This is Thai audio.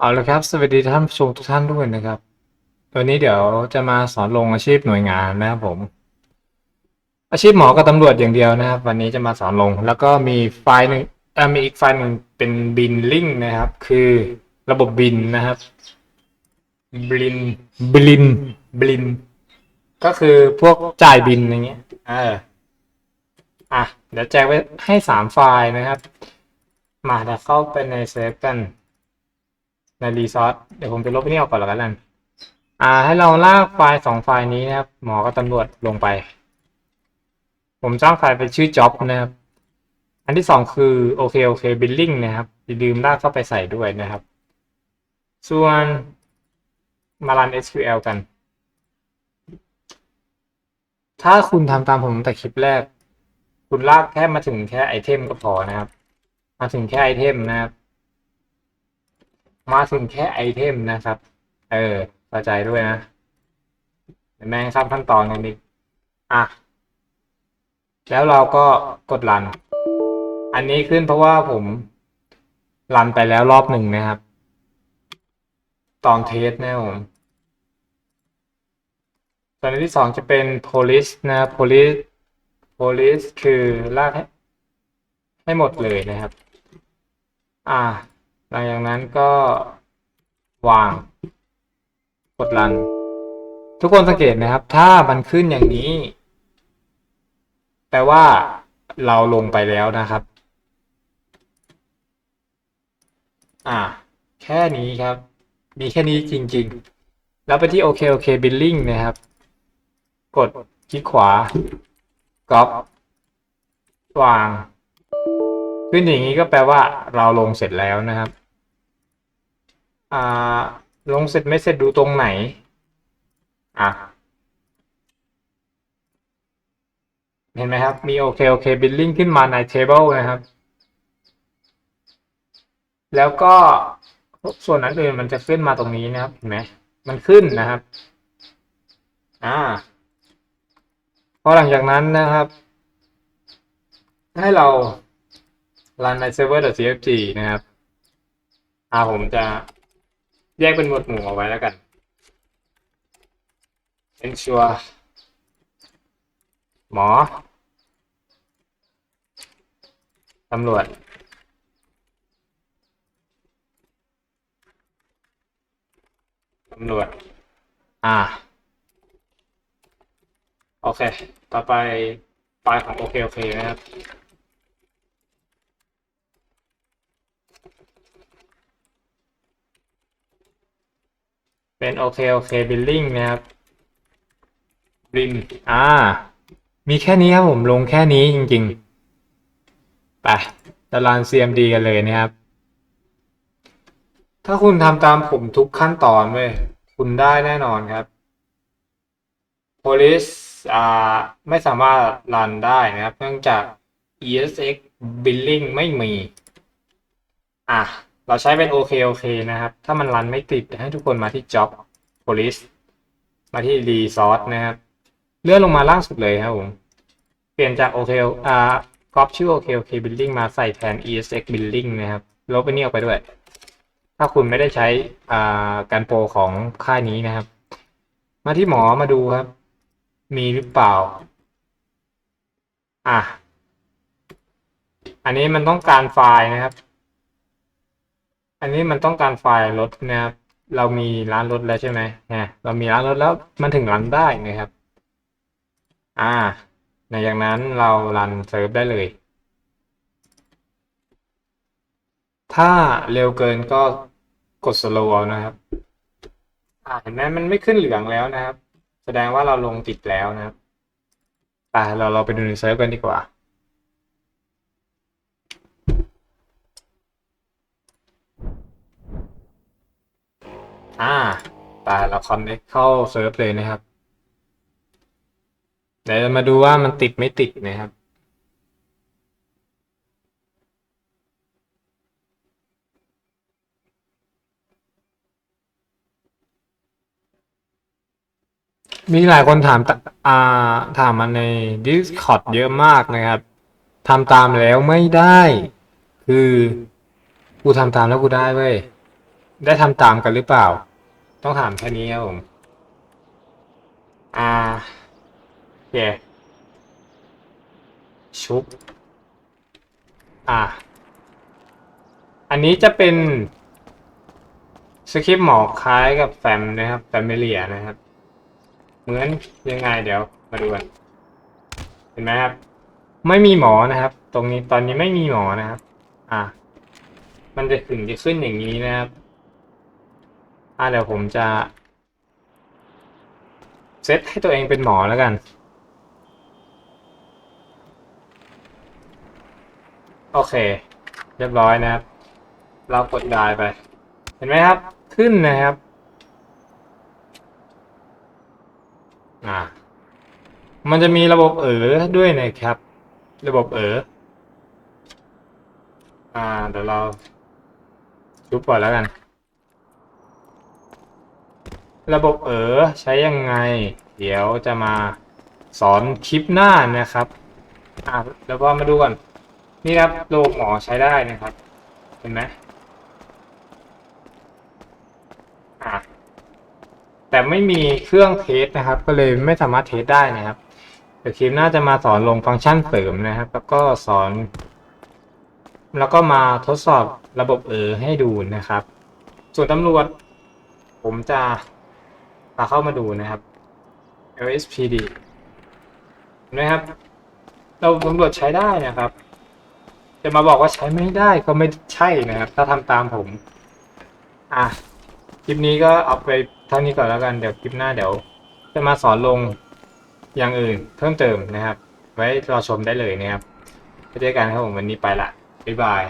เอาละครับ สวัสดีท่านผู้ชมทุกท่านด้วยนะครับวันนี้เดี๋ยวจะมาสอนลงอาชีพหน่วยงานนะครับผม อาชีพหมอกับตำรวจอย่างเดียวนะครับ วันนี้จะมาสอนลง แล้วก็มีไฟล์หนึ่งมีอีกไฟล์หนึ่งเป็นบินลิงนะครับ คือระบบบินนะครับบินบินบิน ก็คือพวกจ่ายบินอย่างเงี้ยเอออะเดี๋ยวแจกไว้ให้สามไฟล์นะครับ มาเดี๋ยวเข้าไปในเซฟกัน ในรีซอสเดี๋ยวผมจะลบไปนี่ออกก่อนแล้วกันอ่า ให้เราลากไฟล์สองไฟล์นี้นะครับ หมอกับตำรวจลงไป ผมสร้างไฟล์เป็นชื่อ job นะครับ อันที่สองคือโอเคโอเค billing นะครับอย่าลืมลากเข้าไปใส่ด้วยนะครับ ส่วนมารัน SQL กัน ถ้าคุณทำตามผมตั้งแต่คลิปแรก คุณลากแค่มาถึงแค่ไอเทมก็พอนะครับ มาถึงแค่ไอเทมนะครับ มาถึงแค่ไอเทมนะครับ เออเข้าใจด้วยนะแม่งข้ามขั้นตอนกันอีกอะ แล้วเราก็กดรัน อันนี้ขึ้นเพราะว่าผมรันไปแล้วรอบหนึ่งนะครับ ตอนเทสนะผมส่วนอันที่สองจะเป็น police นะ police police คือลากให้ให้หมดเลยนะครับ อ่า หลังจากนั้นก็วาง กดรัน ทุกคนสังเกตนะครับ ถ้ามันขึ้นอย่างนี้แปลว่าเราลงไปแล้วนะครับ อ่า แค่นี้ครับ มีแค่นี้จริง ๆ แล้วไปที่โอเคโอเคบิลลิ่งนะครับ กดคลิกขวาก๊อปวาง ขึ้นอย่างนี้ก็แปลว่าเราลงเสร็จแล้วนะครับอ่าลงเสร็จไม่เสร็จดูตรงไหน อะ เห็นไหมครับ มีโอเคโอเคบิลลิ่งขึ้นมาใน table นะครับ แล้วก็ส่วนนั้นอื่นมันจะขึ้นมาตรงนี้นะครับ เห็นไหมมันขึ้นนะครับ อ่าพอหลังจากนั้นนะครับ ให้เรา รันใน server.cfg นะครับ อ่าผมจะแยกเป็นหมวดหมู่เอาไว้แล้วกัน ensure หมอตำรวจตำรวจ อ่า โอเค ต่อไปไฟล์ของโอเคโอเคนะครับ เป็นโอเคโอเคบิลลิ่งนะครับบินอ่า มีแค่นี้ครับผมลงแค่นี้จริงๆ ไปตาราง CMD กันเลยนะครับ ถ้าคุณทำตามผมทุกขั้นตอนเว้ยคุณได้แน่นอนครับ Police อ่า ไม่สามารถรันได้นะครับ เนื่องจาก ESX Billing ไม่มี อะ เราใช้เป็น OK OK นะครับ ถ้ามันรันไม่ติดให้ทุกคนมาที่ Job Police มาที่ Resource นะครับ เลื่อนลงมาล่างสุดเลยครับผม เปลี่ยนจาก OK อ่าก๊อปชื่อ OK OK Billing มาใส่แทน ESX Billing นะครับ ลบไปนี่ออกไปด้วย ถ้าคุณไม่ได้ใช้อ่าการโปรของค่ายนี้นะครับ มาที่หมอมาดูครับ มีหรือเปล่า อะ อันนี้มันต้องการไฟล์นะครับ อันนี้มันต้องการไฟล์รถนะครับ เรามีร้านรถแล้วใช่ไหมฮะเรามีร้านรถแล้วมันถึงรันได้นะครับ อ่าในอย่างนั้นเรารันเซิร์ฟได้เลย ถ้าเร็วเกินก็กด slow เอานะครับ อ่าเห็นไหมมันไม่ขึ้นเหลืองแล้วนะครับ แสดงว่าเราลงติดแล้วนะครับไปเราเราไปดูในเซิร์ฟกันดีกว่า อ่าแต่เราคอนเน c เข้าเซิร์ฟเลยนะครับ เดี๋ยวมาดูว่ามันติดไม่ติดนะครับมีหลายคนถามอ่าถามมาใน Discord เยอะมากนะครับทำตามแล้วไม่ได้ คือ กูทำตามแล้วกูได้เว้ย ได้ทำตามกันหรือเปล่า ต้องถามแค่นี้ครับผม อ่าโอเคชุบ อ่า อันนี้จะเป็นสคริปต์หมอคล้ายกับแฟมนะครับแฟมิเลียนะครับ เหมือนยังไงเดี๋ยวมาดูกัน เห็นไหมครับ ไม่มีหมอนะครับ ตรงนี้ตอนนี้ไม่มีหมอนะครับ อ่า มันจะถึงจะขึ้นอย่างนี้นะครับ อ่าเดี๋ยวผมจะ เซตให้ตัวเองเป็นหมอแล้วกัน โอเค เรียบร้อยนะครับ เรากดได้ไป เห็นไหมครับ ขึ้นนะครับ อ่า มันจะมีระบบเอ๋อด้วยนะครับ ระบบเอ๋ออ่า เดี๋ยวเราชุบก่อนแล้วกัน ระบบเอ๋อใช้ยังไง เดี๋ยวจะมาสอนคลิปหน้านะครับอ่าแล้วก็มาดูก่อน นี่ครับโลกหมอใช้ได้นะครับ เห็นไหมอ่าแต่ไม่มีเครื่องเทสนะครับ ก็เลยไม่สามารถเทสได้นะครับเดี๋ยวคลิปหน้าจะมาสอนลงฟังก์ชันเสริมนะครับ แล้วก็สอน แล้วก็มาทดสอบระบบเออให้ดูนะครับ ส่วนตำรวจ ผมจะ พาเข้ามาดูนะครับ LSPD เห็นไหมครับ เราตำรวจใช้ได้นะครับ จะมาบอกว่าใช้ไม่ได้ก็ไม่ใช่นะครับ ถ้าทำตามผม อะ คลิปนี้ก็เอาไปเท่านี้ก่อนแล้วกัน เดี๋ยวคลิปหน้าเดี๋ยว จะมาสอนลงอย่างอื่นเพิ่มเติมนะครับ ไว้รอชมได้เลยนะครับไปเจอกันครับผมวันนี้ไปละบ๊ายบาย